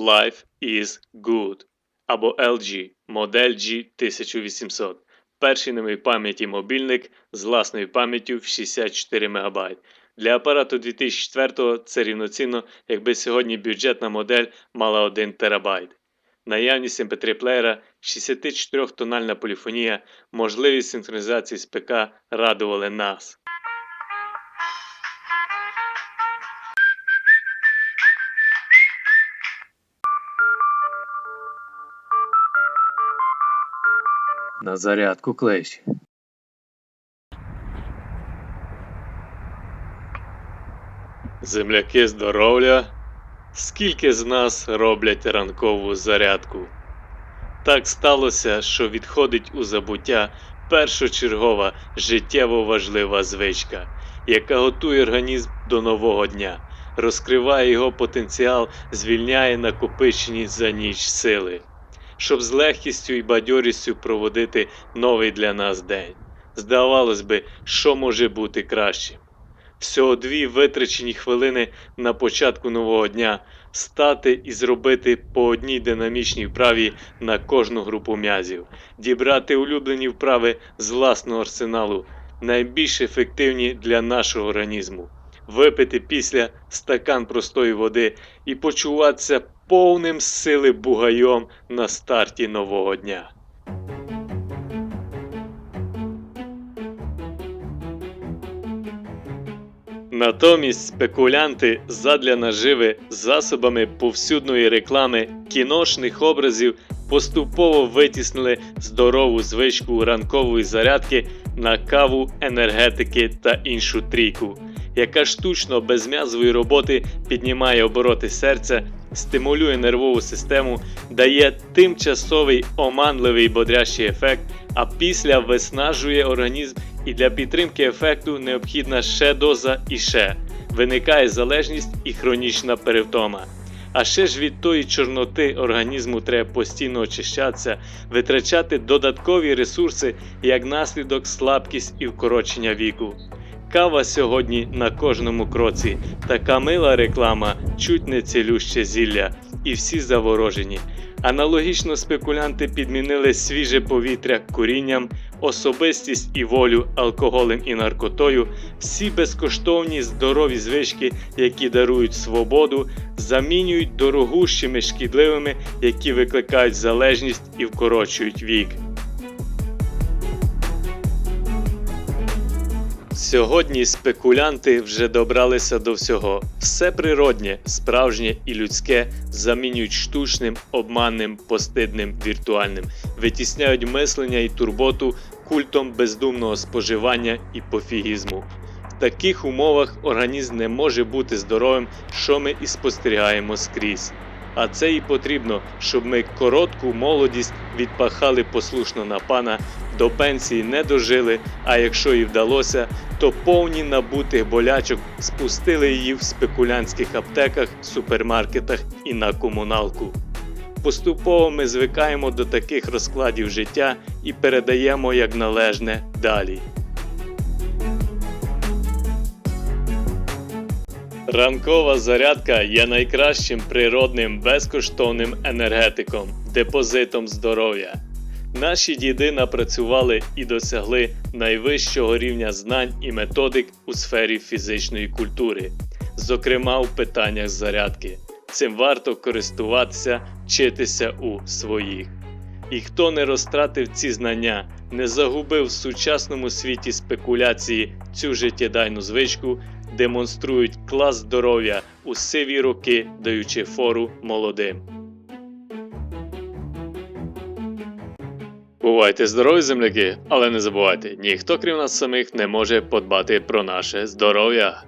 Life is Good або LG модель G1800. Перший моїй пам'яті мобільник з власною пам'яттю в 64 МБ. Для апарату 2004 це рівноцінно, якби сьогодні бюджетна модель мала 1 ТБ. Наявність MP3 плеєра, 64-тональна поліфонія, можливість синхронізації з ПК радували нас. На зарядку клещ. Земляки здоров'я! Скільки з нас роблять ранкову зарядку? Так сталося, що відходить у забуття першочергова життєво важлива звичка, яка готує організм до нового дня, розкриває його потенціал, звільняє накопичені за ніч сили, щоб з легкістю і бадьорістю проводити новий для нас день. Здавалось би, що може бути кращим? Всього дві витрачені хвилини на початку нового дня стати і зробити по одній динамічній вправі на кожну групу м'язів, дібрати улюблені вправи з власного арсеналу, найбільш ефективні для нашого організму, випити після стакан простої води і почуватися повним сили бугайом на старті нового дня. Натомість спекулянти задля наживи засобами повсюдної реклами кіношних образів поступово витіснили здорову звичку ранкової зарядки на каву, енергетики та іншу трійку, яка штучно без м'язової роботи піднімає обороти серця, стимулює нервову систему, дає тимчасовий оманливий бодрящий ефект, а після виснажує організм і для підтримки ефекту необхідна ще доза і ще. Виникає залежність і хронічна перевтома. А ще ж від тої чорноти організму треба постійно очищатися, витрачати додаткові ресурси як наслідок слабкість і вкорочення віку. Кава сьогодні на кожному кроці, така мила реклама, чуть не цілюще зілля, і всі заворожені. Аналогічно спекулянти підмінили свіже повітря курінням, особистість і волю алкоголем і наркотою, всі безкоштовні здорові звички, які дарують свободу, замінюють дорогущими шкідливими, які викликають залежність і вкорочують вік. Сьогодні спекулянти вже добралися до всього. Все природнє, справжнє і людське замінюють штучним, обманним, постидним, віртуальним, витісняють мислення і турботу культом бездумного споживання і пофігізму. В таких умовах організм не може бути здоровим, що ми і спостерігаємо скрізь. А це і потрібно, щоб ми коротку молодість відпахали послушно на пана, до пенсії не дожили, а якщо і вдалося, то повні набутих болячок спустили її в спекулянтських аптеках, супермаркетах і на комуналку. Поступово ми звикаємо до таких розкладів життя і передаємо як належне далі. Ранкова зарядка є найкращим природним безкоштовним енергетиком, депозитом здоров'я. Наші діди напрацювали і досягли найвищого рівня знань і методик у сфері фізичної культури, зокрема у питаннях зарядки. Цим варто користуватися, вчитися у своїх. І хто не розтратив ці знання, не загубив в сучасному світі спекуляції цю життєдайну звичку, демонструють клас здоров'я у сиві роки, даючи фору молодим. Бувайте здорові, земляки, але не забувайте, ніхто крім нас самих не може подбати про наше здоров'я.